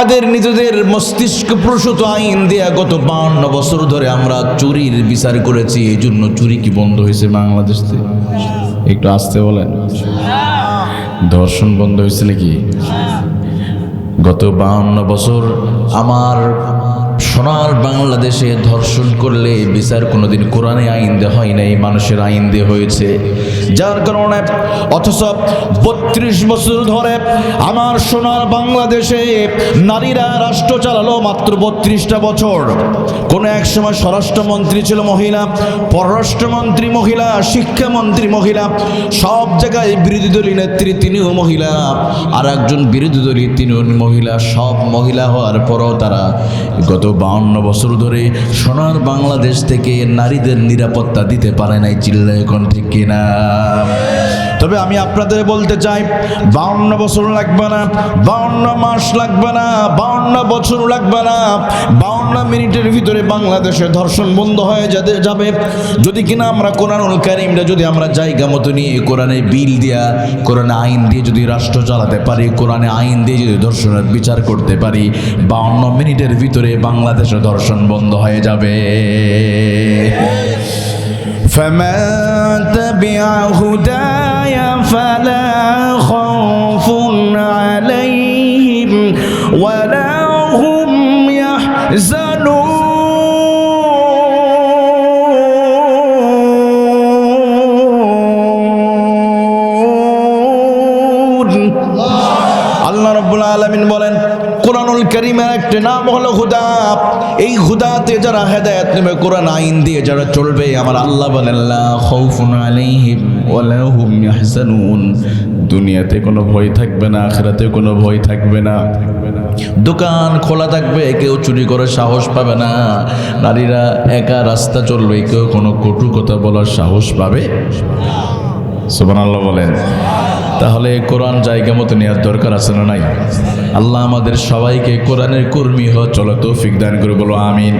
আমাদের নিজেদের মস্তিষ্ক প্রসূত আইন দেয়া গত বান্ন বছর ধরে আমরা চুরির বিচার করেছি, এই জন্য চুরি কি বন্ধ হয়েছে বাংলাদেশ? থেকে একটু আসতে বলেন। ধর্ষণ বন্ধ হয়েছে নাকি? গত বাহান্ন বছর আমার সোনার বাংলাদেশে ধর্ষণ করলে বিচার কোনোদিন কোরআনে আইন দেওয়া হয় নাই, মানুষের আইন দিয়ে হয়েছে। যার কারণে অথচ বত্রিশ বছর ধরে আমার সোনার বাংলাদেশে নারীরা রাষ্ট্র চালালো মাত্র বত্রিশটা বছর। কোনো এক সময় স্বরাষ্ট্রমন্ত্রী ছিল মহিলা, পররাষ্ট্রমন্ত্রী মহিলা, শিক্ষামন্ত্রী মহিলা, সব জায়গায় বিরোধী দলীয় নেত্রী তিনিও মহিলা আর একজন বিরোধী দলীয় তিনিও মহিলা, সব মহিলা হওয়ার পরও তারা গত বাউন্ন বছর ধরে সোনার বাংলাদেশ থেকে নারীদের নিরাপত্তা দিতে পারে নাই চিল্লায় এখন ঠিক কিনা? তবে আমি আপনাদের বলতে চাই বাউন্ন বছর লাগবে না বাউন্ন মাস লাগবে না বাউন্ন বছর লাগবে না বাউন্ন মিনিটের ভিতরে বাংলাদেশে ধর্ষণ বন্ধ হয়ে যাবে যাবে যদি কিনা আমরা কোরআনুল কারিমটা যদি আমরা জায়গা মতো নিয়ে কোরআনে বিল দিয়া কোরআনে আইন দিয়ে যদি রাষ্ট্র চালাতে পারি কোরআনে আইন দিয়ে যদি ধর্ষণের বিচার করতে পারি বাউন্ন মিনিটের ভিতরে বাংলাদেশে ধর্ষণ বন্ধ হয়ে যাবে فمن تبع هداي فلا خوف عليهم ولا هم يحزنون আল্লাহ রব্বুল আলমিন বলেন কোরআনুল করিমের একটা নাম হলো হুদা। এই হুদাতে যারা হেদায়ত নেবে, কোরআন আইন দিয়ে যারা চলবে, আমার আল্লাহ বলেন দুনিয়াতে কোনো ভয় থাকবে না, আখিরাতে কোনো ভয় থাকবে না। দোকান খোলা থাকবে, কেউ চুরি করে সাহস পাবে না। নারীরা একা রাস্তা চলবে, কেউ কোনো কটু কথা বলার সাহস পাবে সুবহানাল্লাহ বলেন। তাহলে কোরআন জায়গা মতো নেওয়ার দরকার আছে না নাই? আল্লাহ আমাদের সবাইকে কোরআনের কর্মী হ চলো তৌফিক দান করে বলো, আমিন।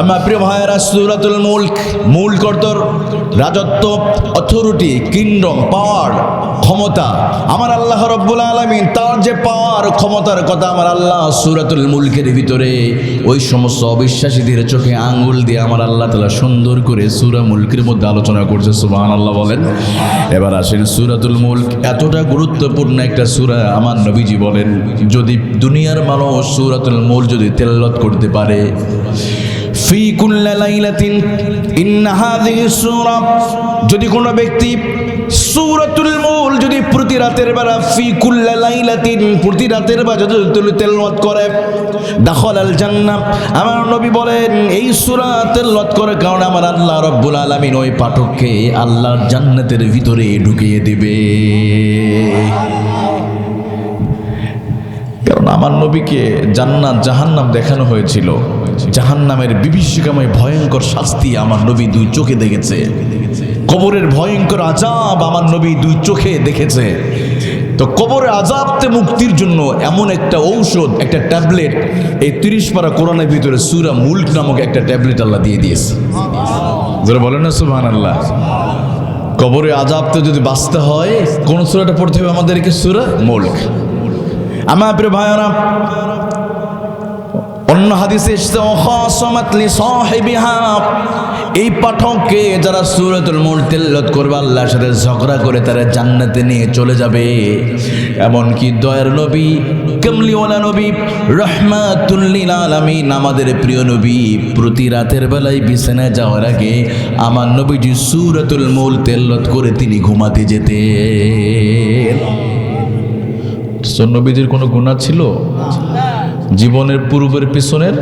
আমার প্রিয় ভাইয়েরা, সুরাতুল মুল্ক, মূল কর্তর, রাজত্ব অথরিটি কিংডম পাওয়ার ক্ষমতা আমার আল্লাহ রব্বুল আলমিন তার যে পাওয়ার ক্ষমতার কথা আমার আল্লাহ সুরাতুল মুলকের ভিতরে ওই সমস্ত অবিশ্বাসীদের চোখে আঙ্গুল দিয়ে আমার আল্লাহ তালা সুন্দর করে সুরা মুলকের মধ্যে আলোচনা করছে সুবাহান আল্লাহ বলেন। এবার আসেন সুরাতুল মুলক, এতটা গুরুত্বপূর্ণ একটা সুরা আমার নবীজি বলেন, যদি দুনিয়ার মানুষ সুরাতুল মুল যদি তেলাওয়াত করতে পারে যদি কোনো ব্যক্তি সূরাতুল প্রতি রাতের বেলা ফি কুল্লা লাইলাতিন, প্রতি রাতের বেলা যদি তেলাওয়াত করে। দাখল আল জান্নাহ আমার নবী বলেন, এই সূরা তেলাওয়াত করে কারণ আমার আল্লাহ রাব্বুল আলামিন ওই পাঠককে আল্লাহর জান্নাতের ভিতরে ঢুকিয়ে দিবে। কারণ আমার নবীকে জান্নাত, জাহান্নাম দেখানো হয়েছিল। জাহান্নামের বিভীষিকাময়, ভয়ঙ্কর শাস্তি আমার নবী দুই চোখে দেখেছে। কবরের ভয়ঙ্কর আজাব আমার নবী দুই চোখে দেখেছে। তো কবরের আজাবতে মুক্তির জন্য এমন একটা ঔষধ, একটা ট্যাবলেট, এই তিরিশ পারা কোরআনের ভিতরে সুরা মুল্ক নামক একটা ট্যাবলেট আল্লাহ দিয়ে দিয়েছে। যারা বলেন না সুবহান আল্লাহ কবরে আজাবতে যদি বাঁচতে হয়, কোন সুরাটা পড়তে হবে আমাদেরকে? সুরা মুল্ক। আমার প্রিয় ভাইরা অন্য হাদিসে এই পাঠককে যারা সূরাতুল তেলাওয়াত করবে, আল্লাহর সাথে ঝগড়া করে তারা জান্নাতে নিয়ে চলে যাবে। এমনকি দয়ার নবী কামলিওয়ালা নবী, রহমাতুল লিল আলামিন, আমাদের প্রিয় নবী, প্রতি রাতের বেলায় বিছানায় যাওয়ার আগে আমার নবীজি সূরাতুল মুল তেলাওয়াত করে তিনি ঘুমাতে যেতেন। তো নবীজির কোনো গুণা ছিল? জীবনের পূর্বের পিছনের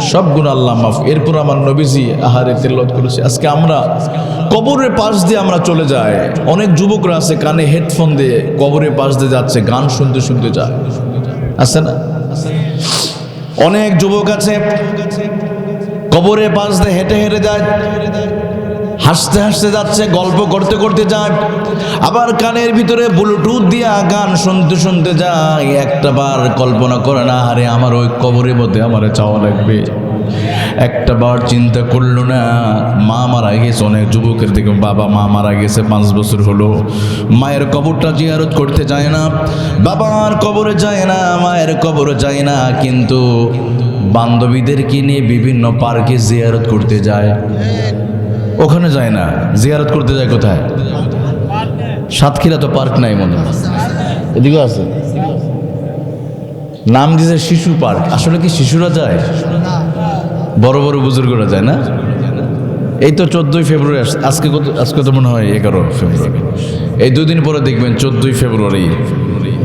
সব গুণ আল্লাহ মাফ। এরপর আমার নবীজি আহারে তেলত করেছে। আজকে আমরা কবরের পাশ দিয়ে আমরা চলে যাই। অনেক যুবকরা আছে, কানে হেডফোন দিয়ে কবরের পাশ দিয়ে যাচ্ছে, গান শুনতে শুনতে যায়। আছে না? অনেক যুবক আছে, কবরের পাশ দিয়ে হেঁটে হেঁটে যায়। হাসতে হাসতে যাচ্ছে, গল্প করতে করতে যায়। আবার কানের ভিতরে ব্লুটুথ দিয়া গান শুনতে শুনতে যায়। একটা বার কল্পনা করে না, আরে আমার ওই কবরের মধ্যে আমার চাওয়া লাগবে। একটা বার চিন্তা করল না, মা মারা গেছে, অনেক যুবকের থেকে বাবা, মা মারা গেছে, পাঁচ বছর হলো। মায়ের কবরটা জিয়ারত করতে যায় না, বাবার কবরে যায় না, মায়ের কবরে যায় না, কিন্তু বান্ধবীদেরকে নিয়ে বিভিন্ন পার্কে জিয়ারত করতে যায়। ওখানে যায় না, জিয়ারত করতে যায় কোথায়? সাতক্ষীরা তো পার্ক নাই মনে এদিকে আছে। নাম দিয়েছে শিশু পার্ক। আসলে কি শিশুরা যায়? বড় বড় বুজুর্গরা যায় না? এই তো চোদ্দোই ফেব্রুয়ারি আজকে কত, আজকে তো মনে হয় এগারো ফেব্রুয়ারি। এই দুদিন পরে দেখবেন চোদ্দোই ফেব্রুয়ারি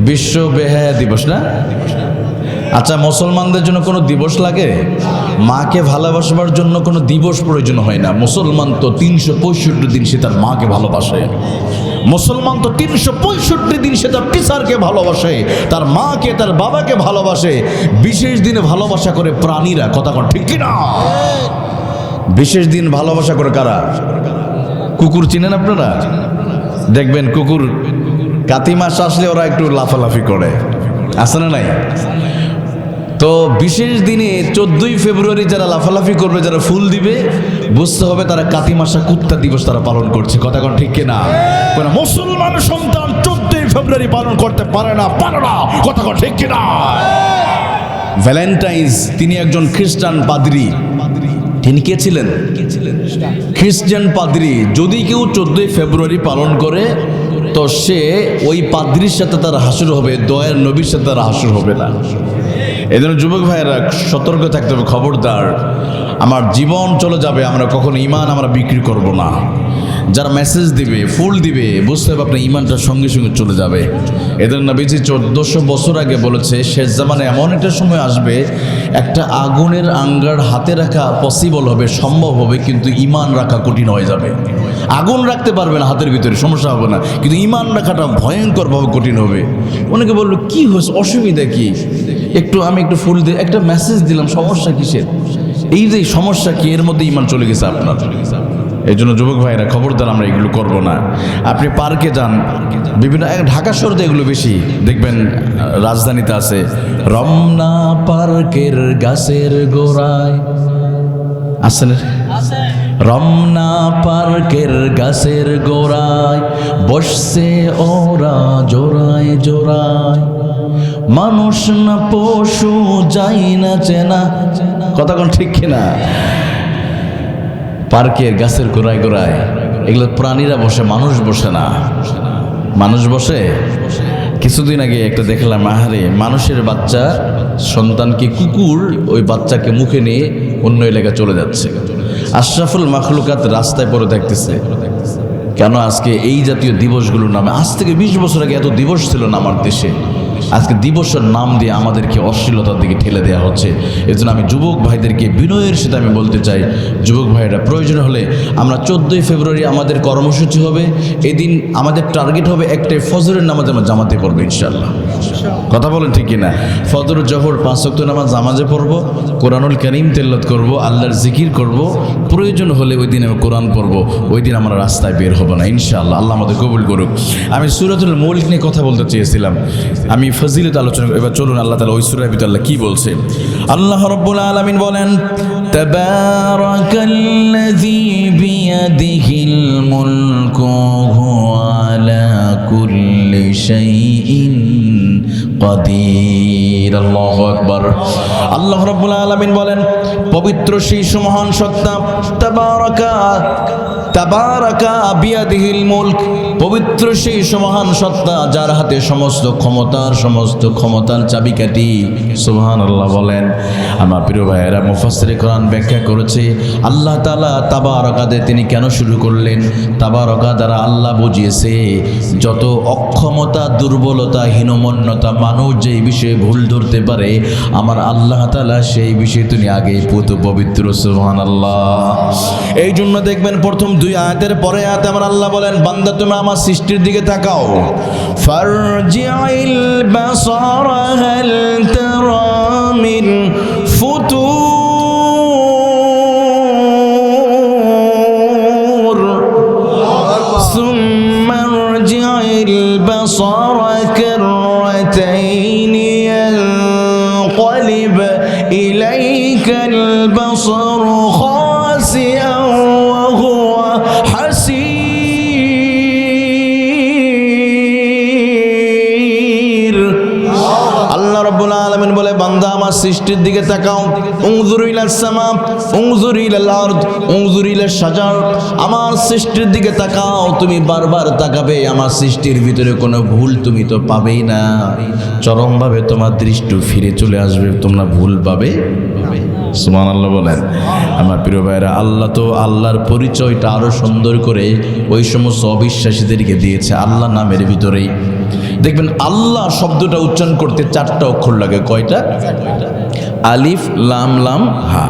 বিশ্ব বেহায়া দিবস না? আচ্ছা মুসলমানদের জন্য কোনো দিবস লাগে? মাকে ভালোবাসবার জন্য কোনো দিবস প্রয়োজন হয় না। মুসলমান তো তিনশো পঁয়ষট্টি দিন সে তার মাকে ভালোবাসে। মুসলমান তো তিনশো পঁয়ষট্টি দিন সে তার টিচারকে ভালোবাসে, তার মাকে, তার বাবাকে ভালোবাসে। বিশেষ দিনে ভালোবাসা করে প্রাণীরা, কথা কন, ঠিক কিনা? বিশেষ দিন ভালোবাসা করে কারা? কুকুর চিনেন আপনারা? দেখবেন কুকুর কাতি মাস আসলে ওরা একটু লাফালাফি করে। আছে না নাই? তো বিশেষ দিনে চোদ্দই ফেব্রুয়ারি যারা লাফালাফি করবে, যারা ফুল দিবে, বুঝতে হবে তারা কাতি মাসা কুত্তা দিবস তারা পালন করছে। কথা কোন ঠিক কিনা মুসলমান সন্তান চোদ্দই ফেব্রুয়ারি পালন করতে পারে না পারে না। কথা কোন ঠিক কিনা? ভ্যালেন্টাইন্স, তিনি একজন খ্রিস্টান পাদ্রী। তিনি কে ছিলেন? খ্রিস্টান পাদ্রী। যদি কেউ চোদ্দই ফেব্রুয়ারি পালন করে, তো সে ওই পাদ্রির সাথে তার হাসুর হবে, দয়ার নবীর সাথে তার হাসুর হবে না। এই জন্য যুবক ভাইয়েরা, সতর্ক থাকতে হবে, খবরদার। আমার জীবন চলে যাবে, আমরা কখনো ইমান আমরা বিক্রি করব না। যারা মেসেজ দিবে, ফুল দিবে, বুঝতে হবে আপনার ইমানটা সঙ্গে সঙ্গে চলে যাবে। এদের নবীজি চোদ্দশো বছর আগে বলেছে, শেষ জামানে এমন একটা সময় আসবে, একটা আগুনের আঙ্গার হাতে রাখা পসিবল হবে, সম্ভব হবে, কিন্তু ইমান রাখা কঠিন হয়ে যাবে। আগুন রাখতে পারবে না হাতের ভিতরে, সমস্যা হবে না। কিন্তু ইমান রাখাটা ভয়ঙ্করভাবে কঠিন হবে। অনেকে বলল কি হয়েছে? অসুবিধা কি? একটু আমি একটু ফুল দিয়ে, একটা মেসেজ দিলাম, সমস্যা কিসের? এই যে সমস্যা কি, এর মধ্যে ইমান চলে গেছে আপনার। এই জন্য যুবক ভাইরা, খবরদার আমরা এগুলো করব না। আপনি পার্কে যান, বিভিন্ন ঢাকা শহরে এগুলো বেশি। দেখবেন, রাজধানীতে আছে, রমনা পার্কের গাছের গোড়ায়। আসেন রমনা পার্কের গাছের গোড়ায় বসছে ওরা জোড়ায় জোড়ায়। মানুষ না পশু, যাই না চেনা। কথা কোন ঠিক কিনা? পার্কের গাছের গোড়ায় গোড়ায়, এগুলো প্রাণীরা বসে, মানুষ বসে না। মানুষ বসে? কিছুদিন আগে একটা দেখলাম, আহারে, মানুষের বাচ্চা, সন্তানকে কুকুর, ওই বাচ্চাকে মুখে নিয়ে অন্য এলাকায় চলে যাচ্ছে। আশরাফুল মাখলুকাত রাস্তায় পরে দেখতেছে। কেন আজকে এই জাতীয় দিবসগুলোর নামে? আজ থেকে বিশ বছর আগে এত দিবস ছিল না আমার দেশে। আজকে দিবসের নাম দিয়ে আমাদেরকে অশ্লীলতার দিকে ঠেলে দেওয়া হচ্ছে। এর জন্য আমি যুবক ভাইদেরকে বিনয়ের সাথে আমি বলতে চাই, যুবক ভাইরা, প্রয়োজন হলে আমরা চোদ্দোই ফেব্রুয়ারি আমাদের কর্মসূচি হবে। এদিন আমাদের টার্গেট হবে একটাই ফজরের নামাজ আমরা জামাতে পড়ব ইনশাল্লাহ কথা বলেন ঠিক কিনা ফজর জহর পাঁচ ওয়াক্ত নামাজ জামাজে পড়ব কোরআনুল করিম তেল্লত করব আল্লাহর জিকির করব প্রয়োজন হলে ওই দিন আমি কোরআন পড়ব ওই দিন আমরা রাস্তায় বের হব না ইনশাআল্লাহ আল্লাহ আমাদের কবুল করুক আমি সুরাতুল মৌলিক নিয়ে কথা বলতে চেয়েছিলাম আমি ফজিলত আলোচনা এবার চলুন আল্লাহ তালা ওই সুরার ভিতরে আল্লাহ কি বলছে আল্লাহ রব্বুল আলমিন বলেন تبارك الذي بيده الملك وهو على كل شيء قدير الله আকবার আল্লাহ রাব্বুল আলামিন বলেন পবিত্র সেই সুমহান সত্তা তাবারাকা তাবারাকা বিয়াদিহিল মুলক। পবিত্র সেই সুমহান সত্তা যার হাতে সমস্ত ক্ষমতার সমস্ত ক্ষমতার চাবিকাঠি। সুবহানাল্লাহ বলেন। আমার প্রিয় ভাইয়েরা, মুফাসসির কোরআন ব্যাখ্যা করেছে, আল্লাহ তাআলা তাবারাকাতে তিনি কেন শুরু করলেন? তাবারাকা দ্বারা আল্লাহ বুঝিয়েছে, যত অক্ষমতা, দুর্বলতা, হীনমন্যতা মানুষ যেই বিষয়ে ভুল ধরতে পারে, আমার আল্লাহ তালা সেই বিষয়ে তিনি আগেই পুত পবিত্র সুবহান আল্লাহ এই জন্য দেখবেন প্রথম দুই আয়াতের পরে আয়াতে আমার আল্লাহ বলেন বান্দা তুমি আমার সৃষ্টির দিকে তাকাও ফারজিআইল বাসারা হাল তারা মিন ফুতুর ثم ارجع البصر كرتين ينقلب إليك البصر خاسئا আলামিন বলে, বান্দা, আমার সৃষ্টির দিকে তাকাও। উনজুর ইলাস সামা, উনজুর ইলাল আরদ, উনজুর ইলাস শাজার। আমার সৃষ্টির দিকে তাকাও, তুমি বারবার তাকাবে, আমার সৃষ্টির ভিতরে কোনো ভুল তুমি তো পাবেই না। চরমভাবে তোমার দৃষ্টি ফিরে চলে আসবে, তোমরা ভুল পাবে। সুমান আল্লাহ বলেন। আমার প্রিয় ভাইরা আল্লাহ তো আল্লাহর পরিচয়টা আরও সুন্দর করে ওই সমস্ত অবিশ্বাসীদেরকে দিয়েছে, আল্লাহ নামের ভিতরেই। দেখবেন আল্লাহ শব্দটা উচ্চারণ করতে চারটা অক্ষর লাগে। কয়টা? আলিফ, লাম লাম, হা।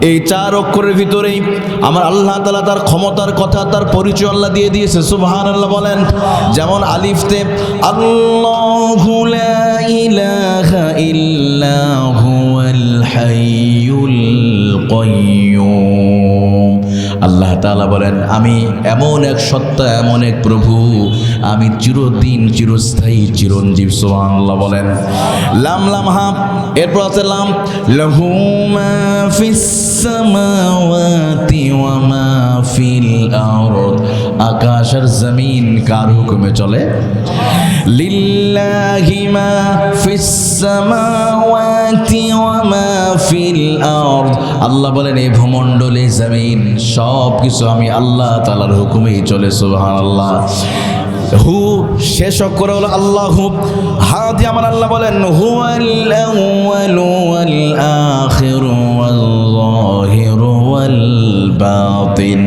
এই চার অক্ষরের ভিতরেই আমার আল্লাহ তালা তার ক্ষমতার কথা, তার পরিচয় আল্লাহ দিয়ে দিয়েছে। সুবহান আল্লাহ বলেন, যেমন আলিফতে, আল্লাহু আল্লাহ তালা বলেন, আমি এমন এক সত্তা, এমন এক প্রভু, আমি চিরদিন চিরস্থায়ী, চিরঞ্জীব, সুবহানাল্লাহ বলেন। লাম লাম, হাম, এরপর আছে লাম লহুম সামাওয়াতি ওয়া মা ফিল আরদ আকাশ আর জমিন কার হুকুমে চলে? লিল্লাহি মা ফিস সামাওয়াতি ওয়া মা ফিল আরদ। আল্লাহ বলেন এই ভূমণ্ডলে জমিন সব কিছু আমি আল্লাহ তাআলার হুকুমেই চলে, সুবহানাল্লাহ। হু শেষ অক্ষর হলো আল্লাহ হা দিয়ে আমার আল্লাহ বলেন হু আউয়ালু ওয়াল আখিরু। বাতিন।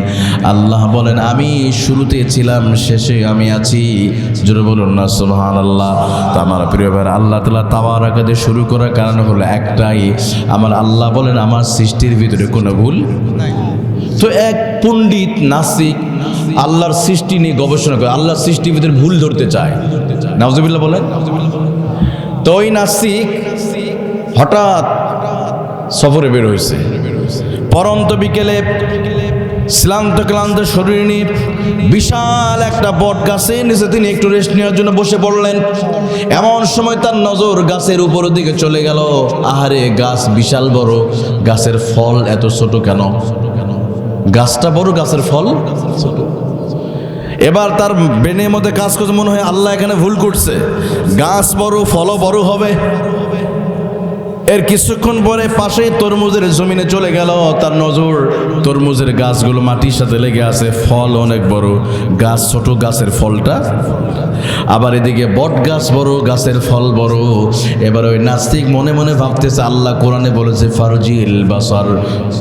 আল্লাহ বলেন, আমি শুরুতে ছিলাম, শেষে আমি আছি। জোরে বলুন না, সুবহানাল্লাহ। তো আমার প্রিয় ভাই আল্লাহ তালা তাআলা তাবারাকাতে শুরু করার কারণ হলো একটাই। আমার আল্লাহ বলেন, আমার সৃষ্টির ভিতরে কোনো ভুল নাই। তো এক পণ্ডিত নাস্তিক আল্লাহর সৃষ্টি নিয়ে গবেষণা করে, আল্লাহর সৃষ্টির ভিতরে ভুল ধরতে চায়। নাউজুবিল্লাহ বলেন। তো ওই নাস্তিক হঠাৎ সফরে বের হয়েছে। পরন্ত বিকেলে শ্লান্ত ক্লান্ত শরীর নিয়ে বিশাল একটা বট গাছে নিচে তিনি একটু রেস্ট নেওয়ার জন্য বসে পড়লেন। এমন সময় তার নজর গাছের উপরের দিকে চলে গেল। আহারে, গাছ বিশাল বড়। গাছের ফল এত ছোট কেন? গাছটা বড়, গাছের ফল ছোট। এবার তার ব্রেনের মধ্যে কাজ করছে, মনে হয় আল্লাহ এখানে ভুল করছে। গাছ বড়, ফলও বড় হবে। এর কিছুক্ষণ পরে পাশে তরমুজের জমিনে চলে গেল। তার নজর তরমুজের গাছগুলো মাটির সাথে লেগে আছে। ফল অনেক বড়। গাছ ছোট, গাছের ফলটা। আবার এদিকে বট গাছ বড়, গাছের ফল বড়। এবার ওই নাস্তিক মনে মনে ভাবতেছে, আল্লাহ কোরআনে বলেছে, ফারজিল বাসার।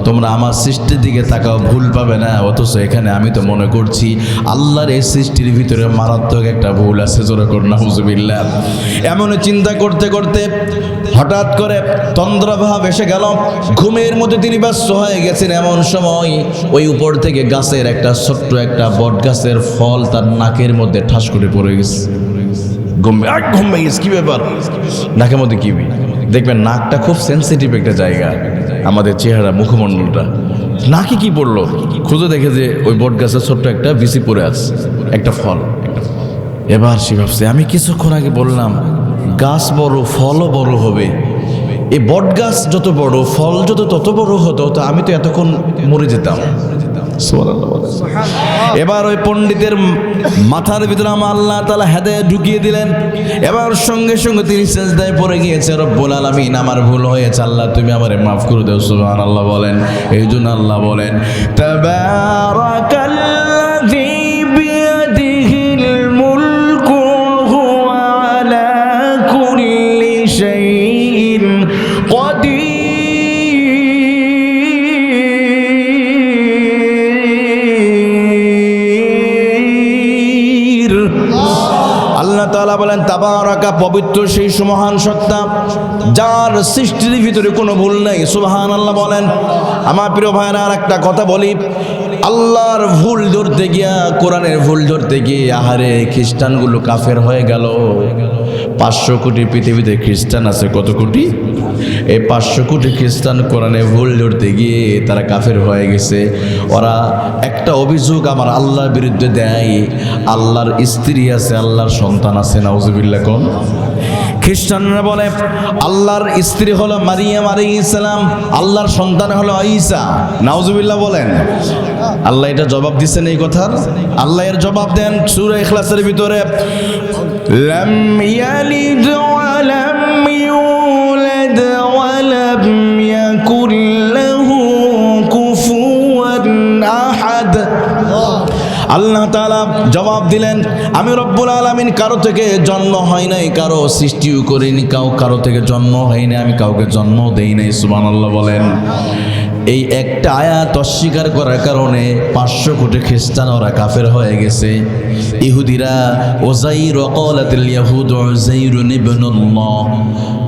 তোমরা আমার সৃষ্টির দিকে তাকাও, ভুল পাবে না। অথচ এখানে আমি তো মনে করছি, আল্লাহর এই সৃষ্টির ভিতরে মারাত্মক একটা ভুল আছে। জোরে কর নাহুজুবিল্লাহ এমন চিন্তা করতে করতে হঠাৎ করে তন্দ্রাভাব এসে গেল। ঘুমের মধ্যে তিনি ব্যস্ত হয়ে গেছেন এমন সময় ওই উপর থেকে গাছের একটা ছোট্ট একটা বট গাছের ফল তার নাকের মধ্যে ঠাস করে পড়ে গেছে। ঘুম ঘুম ভেঙে গেছে, কি ব্যাপার? নাকের মধ্যে কি? দেখবেন নাকটা খুব সেন্সিটিভ একটা জায়গা আমাদের চেহারা মুখমণ্ডলটা। নাকে কি পড়ল? খুঁজে দেখে যে ওই বট গাছের ছোট্ট একটা বিসি পড়ে আছে একটা ফল। এবার সে ভাবছে আমি কিছুক্ষণ আগে বললাম গাছ বড় ফলও বড় হবে। এই বট গাছ যত বড়, ফল যত, তত বড় হতো, তো আমি তো এতক্ষণ মরে যেতাম। এবার ওই পণ্ডিতের মাথার ভিতরে আমার আল্লাহ তালা হেদায় ঢুকিয়ে দিলেন। এবার সঙ্গে সঙ্গে তিনি সেজদায় পড়ে গিয়েছে, রব্বুল আলামিন, আমার ভুল হয়েছে, আল্লাহ, তুমি আমারে মাফ করে দেও। সুবহানাল্লাহ বলেন। এই জন্য আল্লাহ বলেন তাবারাকাল্লাযী আল্লাহ তালা বলেন, তাবারাকা, পবিত্র সেই সুমহান সত্তা, যার সৃষ্টির ভিতরে কোনো ভুল নেই। সুবাহান আল্লাহ বলেন, আমার প্রিয় ভাইরা আর একটা কথা বলি, আল্লাহর ভুল ধরতে গিয়া, কোরআনের ভুল ধরতে গিয়ে, আহারে, খ্রিস্টানগুলো কাফের হয়ে গেল। পাঁচশো কোটি পৃথিবীতে খ্রিস্টান আছে, কত কোটি? এই পাঁচশো কোটি খ্রিস্টান কোরআনে ভুল ধরতে গিয়ে তারা কাফের হয়ে গেছে। ওরা একটা অভিযোগ আমার আল্লাহর বিরুদ্ধে দেয়, আল্লাহর স্ত্রী আছে, আল্লাহর সন্তান আছে, নাউজুবিল্লাহ কোন? খ্রিস্টানরা বলে, আল্লাহর স্ত্রী হলো মারিয়াম আলী ইসলাম আল্লাহর সন্তান হলো আইসা নাউজুবিল্লাহ বলেন, আল্লাহ এটা জবাব দিচ্ছেন এই কথার? আল্লাহ এর জবাব দেন সুরা ইখলাসের ভিতরে ইয়ালিদ ওয়া লাম ইউলাদ ওয়া লাম ইয়াকুল লাহু আহাদ আল্লাহ তাআলা জবাব দিলেন, আমি রব্বুল আলামিন কারও থেকে জন্ম হয় নাই, কারও সৃষ্টিও করিনি, কাউ কারও থেকে জন্ম হয়নি আমি কাউকে জন্ম দেই নাই। সুবহানাল্লাহ বলেন। এই একটা আয়াত অস্বীকার করার কারণে পাঁচশো কোটি খ্রিস্টান ওরা কাফের হয়ে গেছে। ইহুদিরা ওজাইর ইয়াহুদ ওজাইর ইবনুল্লাহ।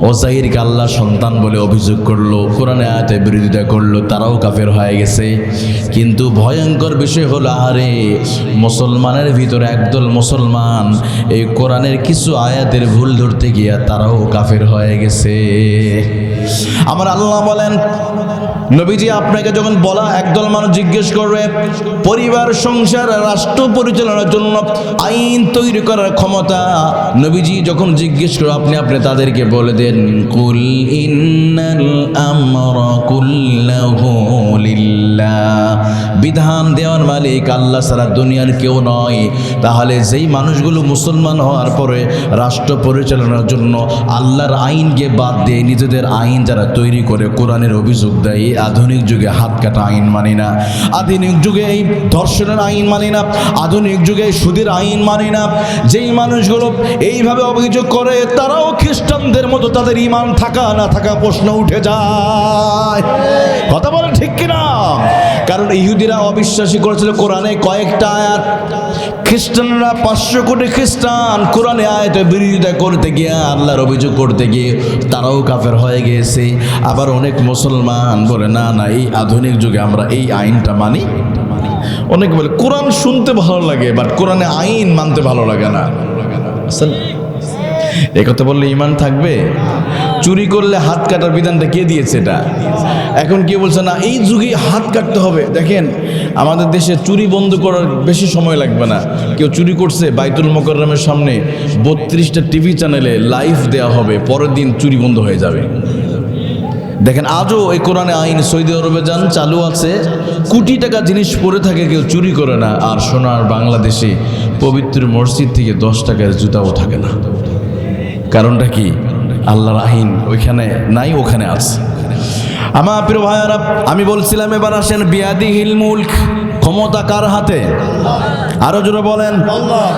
ওজাইরকে আল্লাহ সন্তান বলে অভিযোগ করল, কোরআনে আয়াতে বিরোধিতা করল, তারাও কাফের হয়ে গেছে। কিন্তু ভয়ঙ্কর বিষয় হলো আরে মুসলমানের ভিতরে একদল মুসলমান এই কোরআনের কিছু আয়াতের ভুল ধরতে গিয়া তারাও কাফের হয়ে গেছে। আমার আল্লাহ বলেন নবীজি আপনাকে যখন বলা, একদল মানুষ জিজ্ঞেস করবে, পরিবার, সংসার, রাষ্ট্র পরিচালনার জন্য আইন তৈরি করার ক্ষমতা? নবীজি যখন জিজ্ঞেস করো আপনি আপনি তাদেরকে বলে দেন, কুল ইন্নাল আমরা বিধান দেওয়ার মালিক আল্লাহ সারা দুনিয়ার কেউ নয়। তাহলে যেই মানুষগুলো মুসলমান হওয়ার পরে রাষ্ট্র পরিচালনার জন্য আল্লাহর আইনকে বাদ দিয়ে নিজেদের আইন যারা তৈরি করে, কোরআনের অভিযোগ দেয় আধুনিক যুগে হাত কাটা আইন মানি না। আধুনিক যুগে এই ধর্ষণের আইন মানি না। আধুনিক যুগে সুদের আইন মানি না। যেই মানুষগুলো এইভাবে অভিযোগ করে, তারাও খ্রিস্টানদের মতো তাদের ইমান থাকা না থাকা প্রশ্ন উঠে যায়। কথা বলে ঠিক কিনা? কারণ ইহুদিরা অবিশ্বাসী করেছিল কোরআনে কয়েকটা আয়াত। খ্রিস্টানরা পাঁচশো কোটি খ্রিস্টান। কোরআনে আয়াতে বিরোধিতা করতে গিয়ে, আল্লাহর অভিযোগ করতে গিয়ে তারাও কাফের হয়ে গিয়েছে। আবার অনেক মুসলমান বলে, না না, এই আধুনিক যুগে আমরা এই আইনটা মানি। অনেকে বলে, কোরআন শুনতে ভালো লাগে বাট কোরআনে আইন মানতে ভালো লাগে না। আসলে এই কথা বললে ইমান থাকবে? চুরি করলে হাত কাটার বিধানটা কে দিয়েছে এটা? এখন কে বলছে, না, এই যুগে হাত কাটতে হবে। দেখেন, আমাদের দেশে চুরি বন্ধ করার বেশি সময় লাগবে না। কেউ চুরি করছে বাইতুল মোকররমের সামনে বত্রিশটা টিভি চ্যানেলে লাইভ দেওয়া হবে, পরের দিন চুরি বন্ধ হয়ে যাবে। দেখেন, আজও এই কোরআনে আইন, সৌদি আরবে যান, চালু আছে। কোটি টাকা জিনিস পরে থাকে, কেউ চুরি করে না। আর সোনার বাংলাদেশে পবিত্র মসজিদ থেকে দশ টাকার জুতাও থাকে না। কারণটা কি? আল্লাহর আইন ওইখানে নাই, ওখানে আছে। আমার প্রিয় ভাইয়ারা, আমি বলছিলাম এবার আসেন বিয়াদি হিল মুল্ক। ক্ষমতা কার হাতে? আরও জোরে বলেন।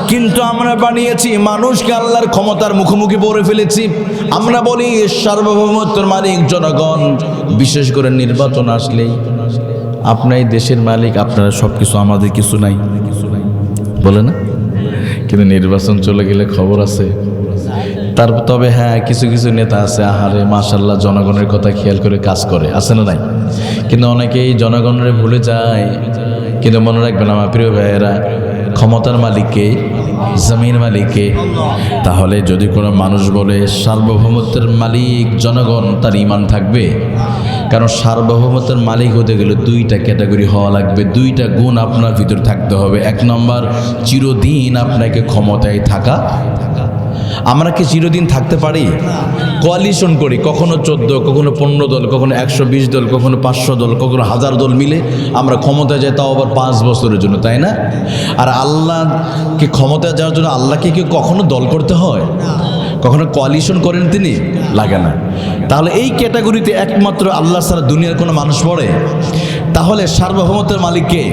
কিন্তু আমরা বানিয়েছি, মানুষকে আল্লাহর ক্ষমতার মুখোমুখি পড়ে ফেলেছি। আমরা বলি সার্বভৌমত্বর মালিক জনগণ, বিশেষ করে নির্বাচন আসলেই। আপনাই দেশের মালিক, আপনারা সব কিছু আমাদের কিছু নাই। বলে না? কিন্তু নির্বাচন চলে গেলে খবর আছে। তার তবে হ্যাঁ কিছু কিছু নেতা আছে, আহারে মাশাল্লাহ জনগণের কথা খেয়াল করে কাজ করে, আছে না নাই? কিন্তু অনেকেই জনগণের ভুলে যায়। কিন্তু মনে রাখবেন আমার প্রিয় ভাইয়েরা, ক্ষমতার মালিককে, জমির মালিককে, তাহলে যদি কোনো মানুষ বলে সার্বভৌমত্বের মালিক, জনগণ, তার ইমান থাকবে? কারণ সার্বভৌমত্বের মালিক হতে গেলে দুইটা ক্যাটাগরি হওয়া লাগবে, দুইটা গুণ আপনার ভিতর থাকতে হবে। এক নম্বর, চিরদিন আপনাকে ক্ষমতায় থাকা। আমরা কি চিরদিন থাকতে পারি? কোয়ালিশন করি, কখনো চোদ্দ, কখনো পনেরো দল, কখনো একশো বিশ দল, কখনো পাঁচশো দল, কখনো হাজার দল মিলে আমরা ক্ষমতায় যাই, তাও আবার পাঁচ বছরের জন্য, তাই না? আর আল্লাহকে ক্ষমতায় যাওয়ার জন্য আল্লাহকে কি কখনো দল করতে হয়? কখনো কোয়ালিশন করেন তিনি? লাগে না। তাহলে এই ক্যাটাগরিতে একমাত্র আল্লাহ ছাড়া দুনিয়ার কোনো মানুষ পড়ে? তাহলে সার্বভৌমত্বের মালিক কে?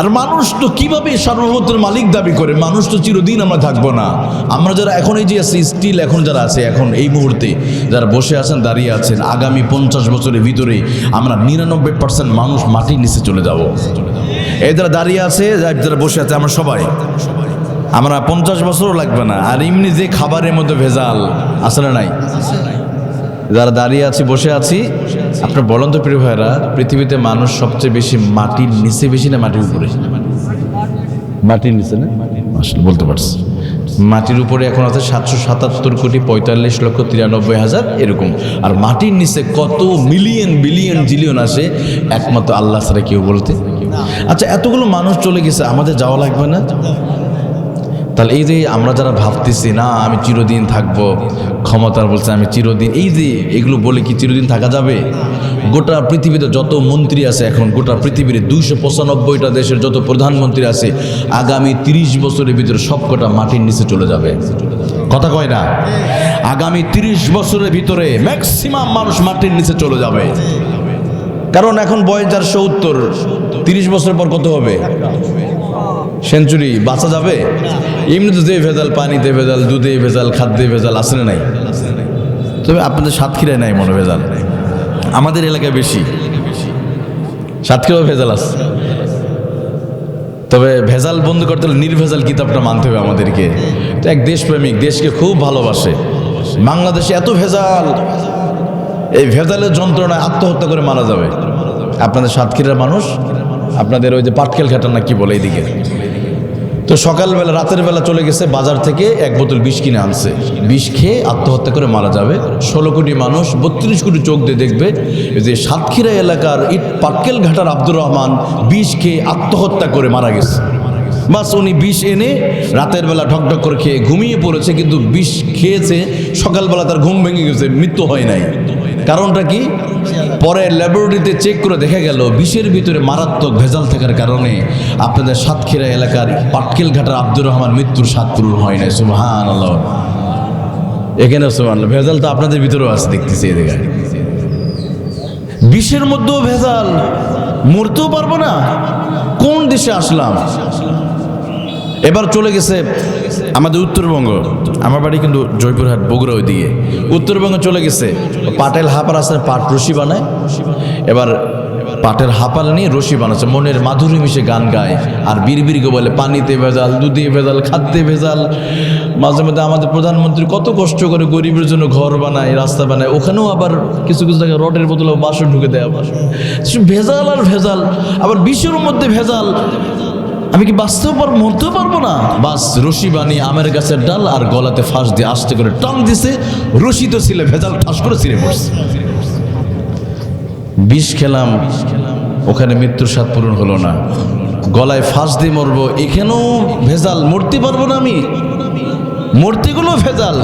আর মানুষ তো কীভাবে সার্বভৌমত্বের মালিক দাবি করে? মানুষ তো চিরদিন আমরা থাকব না। আমরা যারা এখন এই যে আছি স্টিল এখন যারা আছে এখন এই মুহূর্তে যারা বসে আছেন দাঁড়িয়ে আছেন আগামী পঞ্চাশ বছরের ভিতরে আমরা নিরানব্বই পার্সেন্ট মানুষ মাটির নিচে চলে যাব। এই যারা দাঁড়িয়ে আছে যারা বসে আছে আমরা সবাই। আমরা পঞ্চাশ বছরও লাগবে না। আর এমনি যে খাবারের মধ্যে ভেজাল আসলে নাই? যারা দাঁড়িয়ে আছি বসে আছি আপনার বলেন তো প্রিয় ভাইরা পৃথিবীতে মানুষ সবচেয়ে বেশি মাটির নিচে বেশি না মাটির উপরে? মাটির নিচে না? আসলে বলতে পারছি। মাটির উপরে এখন আছে সাতশো সাতাত্তর কোটি পঁয়তাল্লিশ লক্ষ তিরানব্বই হাজার এরকম। আর মাটির নিচে কত মিলিয়ন বিলিয়ন জিলিয়ন আসে একমাত্র আল্লাহ ছাড়া কেউ বলতে? আচ্ছা এতগুলো মানুষ চলে গেছে আমাদের যাওয়া লাগবে না? তাহলে এই যে আমরা যারা ভাবতেছি, না, আমি চিরদিন থাকব। ক্ষমতার বলছে, আমি চিরদিন এই যে এগুলো বলে কি চিরদিন থাকা যাবে? গোটা পৃথিবীতে যত মন্ত্রী আছে এখন, গোটা পৃথিবীর দুইশো পঁচানব্বইটা দেশের যত প্রধানমন্ত্রী আছে, আগামী তিরিশ বছরের ভিতরে সবকটা মাটির নিচে চলে যাবে। কথা কয় না? আগামী তিরিশ বছরের ভিতরে ম্যাক্সিমাম মানুষ মাটির নিচে চলে যাবে। কারণ এখন বয়স যার সত্তর, তিরিশ বছর পর কত হবে? সেঞ্চুরি বাঁচা যাবে? এমনিতে যে ভেজাল পানিতে ভেজাল, দুধে ভেজাল, খাদ্যে ভেজাল আসে না নাই? তবে আপনাদের সাতক্ষীরায় নাই মনে ভেজাল? আমাদের এলাকায় বেশি। সাতক্ষীরাও ভেজাল আছে? তবে ভেজাল বন্ধ করতে হলে নির্ভেজাল কিতাবটা মানতে হবে আমাদেরকে। তো এক দেশপ্রেমিক দেশকে খুব ভালোবাসে। বাংলাদেশে এত ভেজাল। এই ভেজালের যন্ত্রণায় আত্মহত্যা করে মারা যাবে। আপনাদের সাতক্ষীরার মানুষ? আপনাদের ওই যে পাটকেল খাটান না কি বলে এইদিকে? তো সকালবেলা, রাতের বেলা চলে গেছে বাজার থেকে এক বোতল বিষ কিনে আনছে। বিষ খেয়ে আত্মহত্যা করে মারা যাবে। ষোলো কোটি মানুষ, বত্রিশ কোটি চোখ দিয়ে দেখবে যে সাতক্ষীরা এলাকার ইট পাক্কেল ঘাটার আব্দুর রহমান বিষ খেয়ে আত্মহত্যা করে মারা গেছে। বাস উনি বিষ এনে রাতের বেলা ঢকঢক করে খেয়ে ঘুমিয়ে পড়েছে, কিন্তু বিষ খেয়েছে, সকালবেলা তার ঘুম ভেঙে গেছে, মৃত্যু হয় নাই। কারণটা কি? পরে ল্যাবরেটরিতে চেক করে দেখা গেল, বিষের ভিতরে মারাত্মক ভেজাল থাকার কারণে আপনাদের সাতক্ষীরা এলাকার পাটকেল ঘাটার আব্দুর রহমান মৃত্যুর স্বাদ পূরণ হয় নাই। সুবহান আল্লাহ এখানে আল্লাহ ভেজাল তো আপনাদের ভিতরেও আছে, দেখতেছি এদিকে বিষের মধ্যেও ভেজাল, মরতেও পারব না। কোন দেশে আসলাম? এবার চলে গেছে আমাদের উত্তরবঙ্গ, আমার বাড়ি কিন্তু জয়পুরহাট, বগুড়া ওইদিকে। উত্তরবঙ্গে চলে গেছে। পাটেল হাপার আসলে পাট রশি বানায়। এবার পাটের হাপাল নিয়ে রশি বানাচ্ছে। মনের মাধুরী মিশে গান গায়। আর বিড়বিড়কে বলে, পানিতে ভেজাল, দুধে ভেজাল, খাদ্যে ভেজাল। মাঝে মধ্যে আমাদের প্রধানমন্ত্রী কত কষ্ট করে গরিবের জন্য ঘর বানায়, রাস্তা বানায়। ওখানেও আবার কিছু কিছু জায়গায় রডের বোতলে বাসন ঢুকে দেয় আবার। ভেজাল আর ভেজাল। আবার বিশ্বের মধ্যে ভেজাল। আমি কি বাঁচতেও পারব, মরতেও পারব না? বাস, রশি বানিয়ে আমের গাছের ডাল আর গলাতে ফাঁস দিয়ে আসতে করে টান দিছে, রশি তো ছিলে ভেজাল, ঠাস করে ছিঁড়ে পড়ছে। বিষ খেলাম, ওখানে মৃত্যুর স্বাদ পূরণ হলো না। গলায় ফাঁস দিয়ে মরবো, এখানেও ভেজাল, মরতে পারব না আমি। মূর্তিগুলো ভেজাল।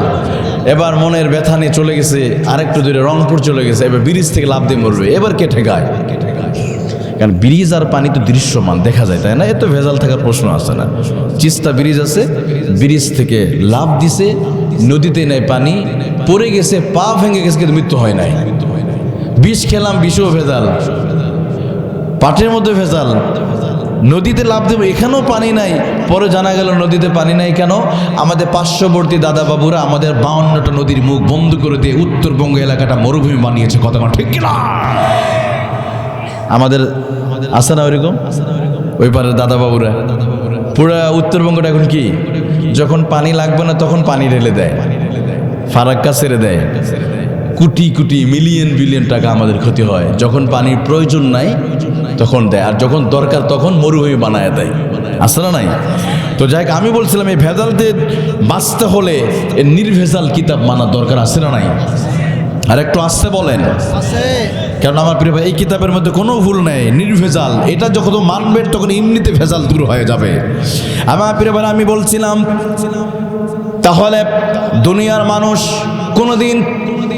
এবার মনের ব্যথা নিয়ে চলে গেছে, আরেকটু দূরে রংপুর চলে গেছে, এবার ব্রিজ থেকে লাভ দিয়ে মরবে, এবার কে ঠেকায় কারণ ব্রিজ আর পানি তো দৃশ্যমান, দেখা যায়, তাই না? এত ভেজাল থাকার প্রশ্ন আসে না। চিস্তা ব্রিজ আছে, ব্রিজ থেকে লাভ দিছে, নদীতে নেয় পানি, পড়ে গেছে, পা ভেঙে গেছে, কিন্তু মৃত্যু হয় নাই। বিষ খেলাম, বিষও ভেজাল। পাটের মধ্যে ভেজাল। নদীতে লাভ দেবো, এখানেও পানি নাই। পরে জানা গেল, নদীতে পানি নাই কেন? আমাদের পার্শ্ববর্তী দাদা বাবুরা আমাদের বাউন্নটা নদীর মুখ বন্ধ করে দিয়ে উত্তরবঙ্গ এলাকাটা মরুভূমি বানিয়েছে, কথা ঠিক কিনা? আমাদের আছে না ওইরকম? ওই পারের দাদা বাবুরা পুরা উত্তরবঙ্গটা এখন কি? যখন পানি লাগবে না তখন পানি ঢেলে দেয়। ফারাক্কা ছেড়ে দেয়। কোটি কোটি মিলিয়ন বিলিয়ন টাকা আমাদের ক্ষতি হয়। যখন পানির প্রয়োজন নাই, তখন দেয়। আর যখন দরকার তখন মরুভূমি বানায় দেয়। আসে না নাই? তো যাই আমি বলছিলাম, এই ভেজালতে বাঁচতে হলে নির্ভেজাল কিতাব মানার দরকার আছে না নাই? আর একটু আসতে বলেন কারণ আমার প্রিয় ভাই, এই কিতাবের মধ্যে কোনো ভুল নেই, নির্ভেজাল। এটা যখন মানবেন, তখন এমনিতে ভেজাল দূর হয়ে যাবে। আমার প্রিয় ভাই, আমি বলছিলাম, তাহলে দুনিয়ার মানুষ কোনোদিন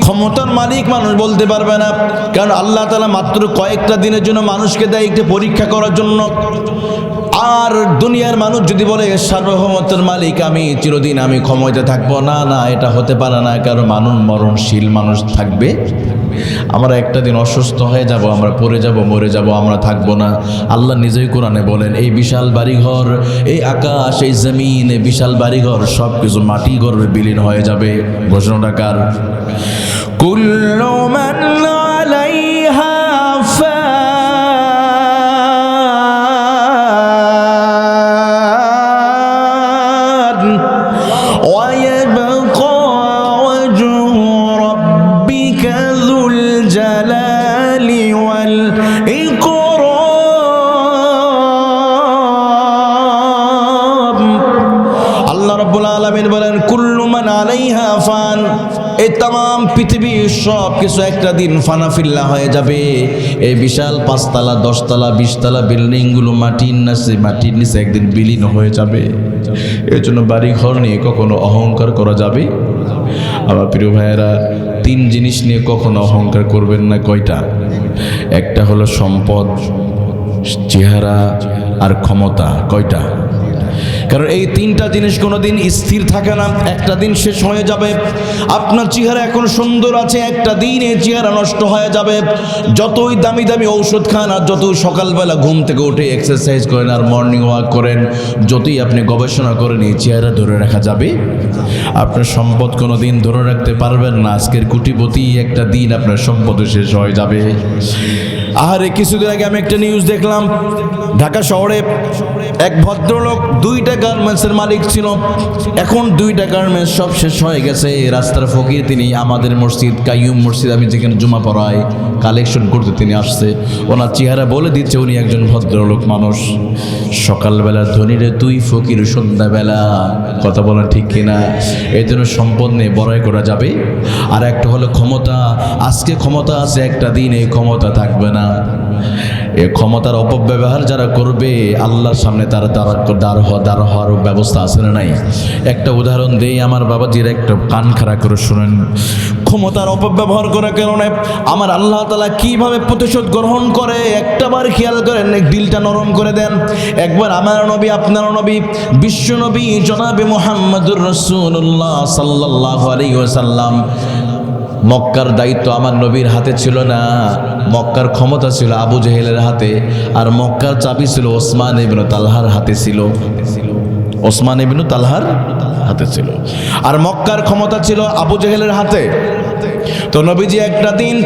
ক্ষমতার মালিক মানুষ বলতে পারবে না। কারণ আল্লাহ তালা মাত্র কয়েকটা দিনের জন্য মানুষকে দেয় একটি পরীক্ষা করার জন্য। আর দুনিয়ার মানুষ যদি বলে সার্বভৌমত্বের মালিক, আমি চিরদিন আমি ক্ষমতা থাকব। না না, এটা হতে পারে না। কারণ মানুষ মরণশীল মানুষ থাকবে। আমরা একটা দিন অসুস্থ হয়ে যাব, আমরা পড়ে যাব, মরে যাব, আমরা থাকব না। আল্লাহ নিজেই কোরআনে বলেন, এই বিশাল বাড়িঘর, এই আকাশ, এই জমিন, এই বিশাল বাড়িঘর সব কিছু মাটি ঘরের বিলীন হয়ে যাবে। ঘোষণাটা কার? কুল্লু মান সব কিছু একটা দিন ফানাফিল্লা হয়ে যাবে। এই বিশাল পাঁচতলা, দশতলা, বিশতলা বিল্ডিংগুলো মাটির নিচে মাটির নিচে একদিন বিলীন হয়ে যাবে। এর জন্য বাড়ি ঘর নিয়ে কখনো অহংকার করা যাবে? আমার প্রিয় ভাইয়েরা, তিন জিনিস নিয়ে কখনো অহংকার করবেন না কয়টা? একটা হলো সম্পদ, চেহারা আর ক্ষমতা, কয়টা? কারণ এই তিনটা জিনিস কোনোদিন স্থির থাকে না। একটা দিন শেষ হয়ে যাবে, আপনার চেহারা এখন সুন্দর আছে, একটা দিন এই চেহারা নষ্ট হয়ে যাবে। যতই দামি দামি ঔষধ খান আর যতই সকালবেলা ঘুম থেকে উঠে এক্সারসাইজ করেন আর মর্নিং ওয়াক করেন, যতই আপনি গবেষণা করেন, এই চেহারা ধরে রাখা যাবে। আপনার সম্পদ কোনো দিন ধরে রাখতে পারবেন না। আজকের কুটিপতি, একটা দিন আপনার সম্পদ শেষ হয়ে যাবে। আহারে, কিছুদিন আগে আমি একটা নিউজ দেখলাম। ঢাকা শহরে এক ভদ্রলোক দুইটা গার্মেন্টসের মালিক ছিল। এখন দুইটা গার্মেন্টস সব শেষ হয়ে গেছে। রাস্তার ফকির তিনি, আমাদের মসজিদ, কাইয়ুম মসজিদ, আমি যেখানে জুমা পড়াই কালেকশন করতে তিনি আসছে। ওনার চেহারা বলে দিচ্ছে উনি একজন ভদ্রলোক মানুষ। সকালবেলা ধনীরে তুই, ফকির, সন্ধ্যাবেলা, কথা বলা ঠিক কিনা? এই জন্য সম্পদ নিয়ে বড়াই করা যাবে? আর একটা হলো ক্ষমতা। আজকে ক্ষমতা আছে একটা দিন, এই ক্ষমতা থাকবে না। এ ক্ষমতার অপব্যবহার যারা করবে, আল্লাহর সামনে তারা দাঁড় দাঁড় হওয়ার ব্যবস্থা আছে না নাই? একটা উদাহরণ দেই, আমার বাবাজির একটা কান খাড়া করে শুনেন। ক্ষমতার অপব্যবহার করার কারণে আমার আল্লাহ তালা কীভাবে প্রতিশোধ গ্রহণ করে? একটাবার খেয়াল করেন দিলটা নরম করে দেন। একবার আমার নবী, আপনার নবী, বিশ্ব নবী, জনাবে মোহাম্মদুর রসুল্লাহ সাল্লাহ আলী ওসাল্লাম মক্কার দায়িত্ব আমার নবীর হাতে ছিল না। মক্কার ক্ষমতা ছিল আবু জেহেলের হাতে, আর মক্কার চাবি ছিল ওসমান ইবনু তালহার হাতে ছিল। ওসমান ইবনু তালহার হাতে ছিল। আর মক্কার ক্ষমতা ছিল আবু জেহেলের হাতে। তো নবীজি একটা দিন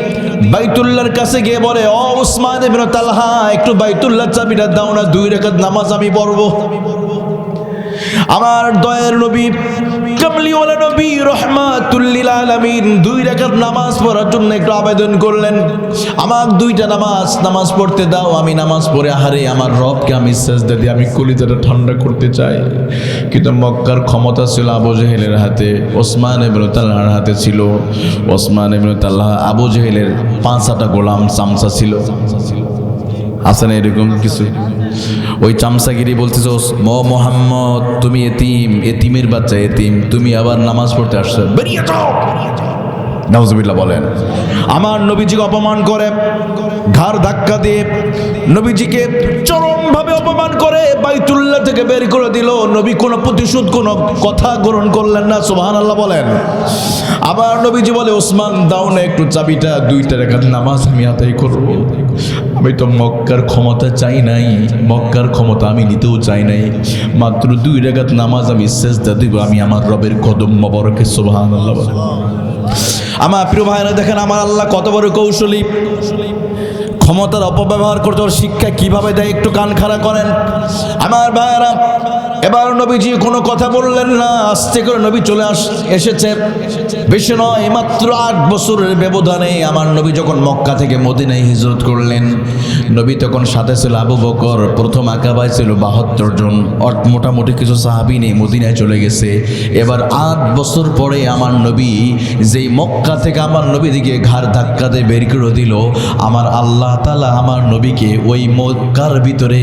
বাইতুল্লার কাছে গিয়ে বলে, ও ওসমান ইবনু তালহা, একটু বাইতুল্লাহ চাবিটা দাও না, দুই রেখাত নামাজ আমি পড়ব। আমার দয়ের নবী কামলিওয়ালা নবী দুই নামাজ একটু আবেদন করলেন। আমার দুইটা নামাজ নামাজ পড়তে দাও, আমি নামাজ পড়ে আমার রবকে আমি আমি ঠান্ডা করতে চাই। কিন্তু মক্কার ক্ষমতা ছিল আবু জেহেলের হাতে, ওসমান ইবনু হাতে ছিল। ওসমান ইবনু আবু জেহেলের পাঁচটা গোলাম চামচা ছিল। আছে না এরকম কিছু? ওই চামচাগিরি বলতেছে ম মোহাম্মদ, তুমি এতিম, এতিমের বাচ্চা এতিম, তুমি আবার নামাজ পড়তে আসছো। বেরিয়ে যাও নাউজুবিল্লাহ বলেন। আমার নবীজিকে অপমান করে, ঘাড় ধাক্কা দিয়ে নবীজিকে চরমভাবে অপমান করে, বাইতুল্লাহ থেকে বের করে দিল। নবী কোনো প্রতিশোধ, কোনো কথা গ্রহণ করলেন না সুবহান আল্লাহ বলেন। আবার নবীজি বলে, ওসমান, দাও না একটু চাবিটা, দুইটা রেখার নামাজ আমি আদায় করব। আমি তো মক্কার ক্ষমতা চাই নাই, মক্কার ক্ষমতা আমি নিতেও চাই নাই। মাত্র দুই রেখাত নামাজ আমি সেজদা দিব, আমি আমার রবের কদম মবরকে আল্লাহ আমার প্রিয় ভাইরা দেখেন আমার আল্লাহ কত বড় কৌশলী। ক্ষমতার অপব্যবহার করতে শিক্ষা কীভাবে দেয়, একটু কান খাড়া করেন। আমার ভাইয়েরা, এবার নবীজি কোনো কথা বললেন না, আস্তে করে নবী চলে আস, এসেছে। বেশি নয় মাত্র আট বছরের ব্যবধানে আমার নবী যখন মক্কা থেকে মদিনায় হিজরত করলেন, নবী তখন সাথে ছিল আবু বকর, প্রথম আকাবায় ছিল বাহাত্তর জন মোটামুটি কিছু সাহাবি নেই মদিনায় চলে গেছে। এবার আট বছর পরে আমার নবী যেই মক্কা থেকে আমার নবী দিকে ঘাড় ধাক্কাতে বের করে দিল, আমার আল্লাহ তালা আমার নবীকে ওই মক্কার ভিতরে